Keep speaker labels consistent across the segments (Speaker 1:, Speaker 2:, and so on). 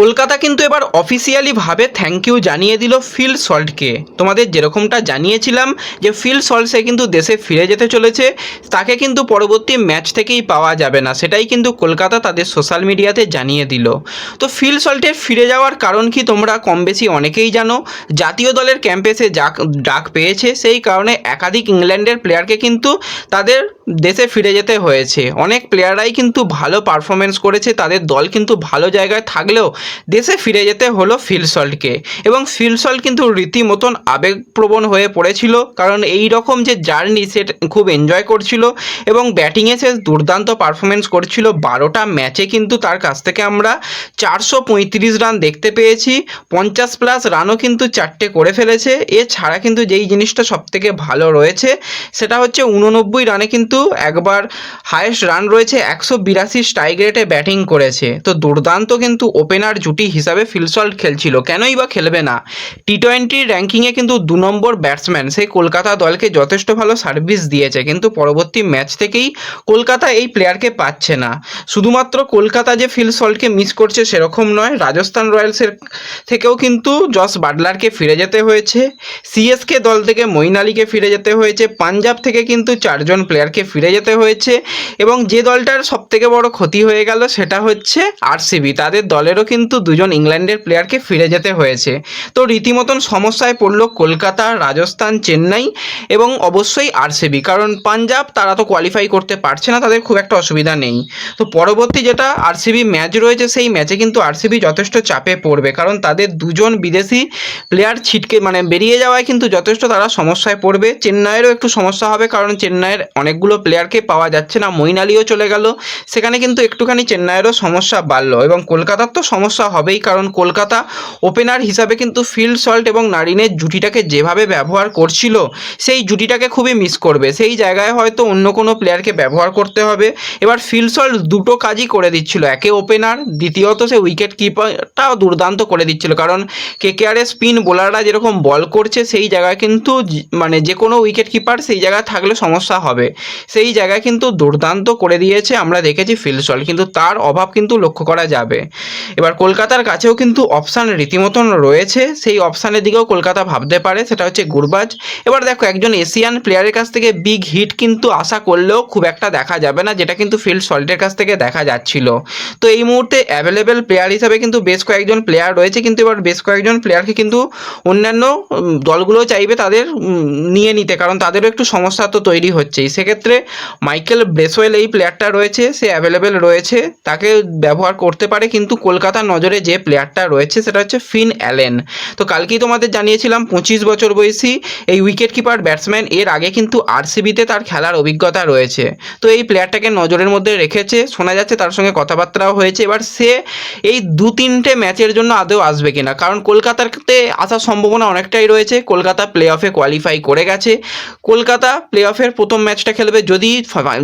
Speaker 1: কলকাতা কিন্তু এবার অফিসিয়ালিভাবে thank you জানিয়ে দিল ফিল সল্টকে তোমাদের যেরকমটা জানিয়েছিলাম যে ফিল সল্ট সে কিন্তু দেশে ফিরে যেতে চলেছে, তাকে কিন্তু পরবর্তী ম্যাচ থেকেই পাওয়া যাবে না, সেটাই কিন্তু কলকাতা তাদের সোশ্যাল মিডিয়াতে জানিয়ে দিল। তো ফিল সল্টের ফিরে যাওয়ার কারণ কি তোমরা কম বেশি অনেকেই জানো, জাতীয় দলের ক্যাম্পে সে ডাক পেয়েছে, সেই কারণে একাধিক ইংল্যান্ডের প্লেয়ারকে কিন্তু তাদের দেশে ফিরে যেতে হয়েছে। অনেক প্লেয়াররাই কিন্তু ভালো পারফরমেন্স করেছে, তাদের দল কিন্তু ভালো জায়গায় থাকলেও দেশে ফিরে যেতে হলো ফিলসল্টকে এবং ফিলসল্ট কিন্তু রীতিমতন আবেগপ্রবণ হয়ে পড়েছিল, কারণ এই রকম যে জার্নি সে খুব এনজয় করছিল এবং ব্যাটিংয়ে সে দুর্দান্ত পারফরমেন্স করছিল। বারোটা ম্যাচে কিন্তু তার কাছ থেকে আমরা চারশো পঁয়ত্রিশ রান দেখতে পেয়েছি, পঞ্চাশ প্লাস রানও কিন্তু চারটে করে ফেলেছে। এছাড়া কিন্তু যেই জিনিসটা সবথেকে ভালো রয়েছে, সেটা হচ্ছে উননব্বই রানে কিন্তু একবার হায়েস্ট রান রয়েছে একশো বিরাশি স্ট্রাইক রেটে ব্যাটিং করেছে। তো দুর্দান্ত কিন্তু ওপেনার জুটি হিসাবে ফিলসল্ট খেলছিল। কেনই বা খেলবে না? টি টোয়েন্টির র্যাঙ্কিংয়ে কিন্তু দু নম্বর ব্যাটসম্যান সেই কলকাতা দলকে যথেষ্ট ভালো সার্ভিস দিয়েছে। কিন্তু পরবর্তী ম্যাচ থেকেই কলকাতা এই প্লেয়ারকে পাচ্ছে না। শুধুমাত্র কলকাতা যে ফিলসল্টকে মিস করছে সেরকম নয়, রাজস্থান রয়্যালসের থেকেও কিন্তু জস বাটলারকে ফিরে যেতে হয়েছে। সিএসকে দল থেকে মঈন আলীকে ফিরে যেতে হয়েছে। পাঞ্জাব থেকে কিন্তু চারজন প্লেয়ারকে ফিরে যেতে হয়েছে এবং যে দলটার সবথেকে বড় ক্ষতি হয়ে গেল সেটা হচ্ছে আরসিবি তাদের দলেরও কিন্তু দুজন ইংল্যান্ডের প্লেয়ারকে ফিরে যেতে হয়েছে। তো রীতিমতন সমস্যায় পড়ল কলকাতা, রাজস্থান, চেন্নাই এবং অবশ্যই আরসিবি কারণ পাঞ্জাব তারা তো কোয়ালিফাই করতে পারছে না, তাদের খুব একটা অসুবিধা নেই। তো পরবর্তী যেটা আরসিবি ম্যাচ রয়েছে, সেই ম্যাচে কিন্তু আরসিবি যথেষ্ট চাপে পড়বে। কারণ তাদের দুজন বিদেশি প্লেয়ার ছিটকে মানে বেরিয়ে যাওয়ায় কিন্তু যথেষ্ট তারা সমস্যায় পড়বে। চেন্নাইয়েরও একটু সমস্যা হবে, কারণ চেন্নাইয়ের অনেকগুলো প্লেয়ারকে পাওয়া যাচ্ছে না। মঈন আলীও চলে গেল। সেখানে কিন্তু একটুখানি চেন্নাইয়েরও সমস্যা বাড়লো এবং কলকাতার তো সমস্যা হবেই, কারণ কলকাতা ওপেনার হিসাবে কিন্তু ফিল্ড সল্ট এবং নারিনের জুটিটাকে যেভাবে ব্যবহার করছিল, সেই জুটিটাকে খুবই মিস করবে। সেই জায়গায় হয়তো অন্য কোনো প্লেয়ারকে ব্যবহার করতে হবে। এবার ফিল্ড সল্ট দুটো কাজই করে দিচ্ছিল, একে ওপেনার দ্বিতীয়ত সে উইকেট কিপারটাও দুর্দান্ত করে দিচ্ছিল, কারণ কেকেআরের স্পিন বোলাররা যেরকম বল করছে, সেই জায়গায় কিন্তু মানে যে কোনো উইকেট কিপার সেই জায়গায় থাকলে সমস্যা হবে। সেই জায়গায় কিন্তু দুর্দান্ত করে দিয়েছে, আমরা দেখেছি ফিলসল কিন্তু তার অভাব কিন্তু লক্ষ্য করা যাবে। এবার কলকাতার কাছেও কিন্তু অপশান রীতিমতন রয়েছে, সেই অপশানের দিকেও কলকাতা ভাবতে পারে, সেটা হচ্ছে গুরবাজ। এবার দেখো, একজন এশিয়ান প্লেয়ারের কাছ থেকে বিগ হিট কিন্তু আশা করলেও খুব একটা দেখা যাবে না, যেটা কিন্তু ফিল্ড সল্টের কাছ থেকে দেখা যাচ্ছিল। তো এই মুহূর্তে অ্যাভেলেবেল প্লেয়ার হিসাবে কিন্তু বেশ কয়েকজন প্লেয়ার রয়েছে, কিন্তু এবার বেশ কয়েকজন প্লেয়ারকে কিন্তু অন্যান্য দলগুলো চাইবে তাদের নিয়ে নিতে, কারণ তাদেরও একটু সমস্যা তো তৈরি হচ্ছেই। সেক্ষেত্রে মাইকেল ব্রেসওয়েল এই প্লেয়ারটা রয়েছে, সে অ্যাভেলেবেল রয়েছে, তাকে ব্যবহার করতে পারে, কিন্তু কলকাতার নজরে যে প্লেয়ারটা রয়েছে সেটা হচ্ছে ফিন অ্যালেন তো কালকেই তোমাদের জানিয়েছিলাম, পঁচিশ বছর বয়সী এই উইকেট কিপার ব্যাটসম্যান এর আগে কিন্তু আরসিবিতে তার খেলার অভিজ্ঞতা রয়েছে। তো এই প্লেয়ারটাকে নজরের মধ্যে রেখেছে, শোনা যাচ্ছে তার সঙ্গে কথাবার্তাও হয়েছে, এবার সে এই দু তিনটে ম্যাচের জন্য আদৌ আসবে কিনা? কারণ কলকাতাতে আসার সম্ভাবনা অনেকটাই রয়েছে, কলকাতা প্লে অফে কোয়ালিফাই করে গেছে। কলকাতা প্লে অফের প্রথম ম্যাচটা খেলবে যদি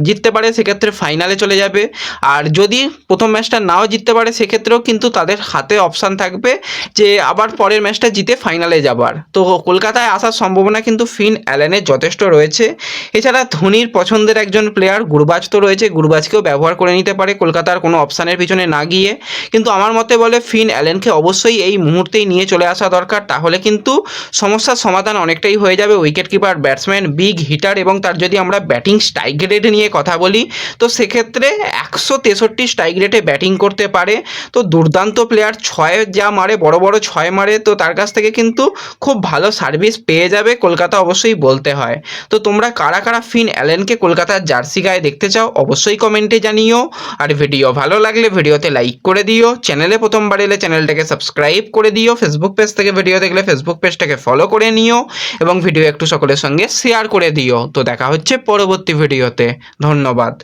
Speaker 1: জিততে পারে, সেক্ষেত্রে ফাইনালে চলে যাবে। আর যদি প্রথম ম্যাচটা নাও জিততে পারে, সেক্ষেত্রেও কিন্তু তাদের হাতে অপশান থাকবে যে আবার পরের ম্যাচটা জিতে ফাইনালে যাবার। তো কলকাতায় আসার সম্ভাবনা কিন্তু ফিন অ্যালেনের যথেষ্ট রয়েছে। এছাড়া ধোনির পছন্দের একজন প্লেয়ার গুরবাজ তো রয়েছে। গুরবাজকেও ব্যবহার করে নিতে পারে, কলকাতার কোনো অপশানের পিছনে না গিয়ে। কিন্তু আমার মতে বলে ফিন অ্যালেনকে অবশ্যই এই মুহূর্তেই নিয়ে চলে আসা দরকার। তাহলে কিন্তু সমস্যার সমাধান অনেকটাই হয়ে যাবে। Wicket keeper batsman big hitter এবং তার যদি আমরা ব্যাটিং স্ট্রাইক রেট নিয়ে কথা বলি, তো সেক্ষেত্রে একশো তেষট্টি স্ট্রাইক রেটে ব্যাটিং করতে পারে। তো দুর্দান্ত প্লেয়ার ছয় যা মারে, বড় বড় ছয় মারে, তো তার কাছ থেকে কিন্তু খুব ভালো সার্ভিস পেয়ে যাবে কলকাতা অবশ্যই বলতে হয়। তো তোমরা কারা কারা ফিন অ্যালেনকে কলকাতার জার্সি গায়ে দেখতে চাও, অবশ্যই কমেন্টে জানিও। আর ভিডিও ভালো লাগলে ভিডিওতে লাইক করে দিও। চ্যানেলে প্রথমবার এলে চ্যানেলটাকে সাবস্ক্রাইব করে দিও। ফেসবুক পেজ থেকে ভিডিও দেখলে ফেসবুক পেজটাকে ফলো করে নিও। এবং ভিডিও একটু সকলের সঙ্গে শেয়ার করে দিও। তো দেখা হচ্ছে পরবর্তী ভিডিওতে ধন্যবাদ।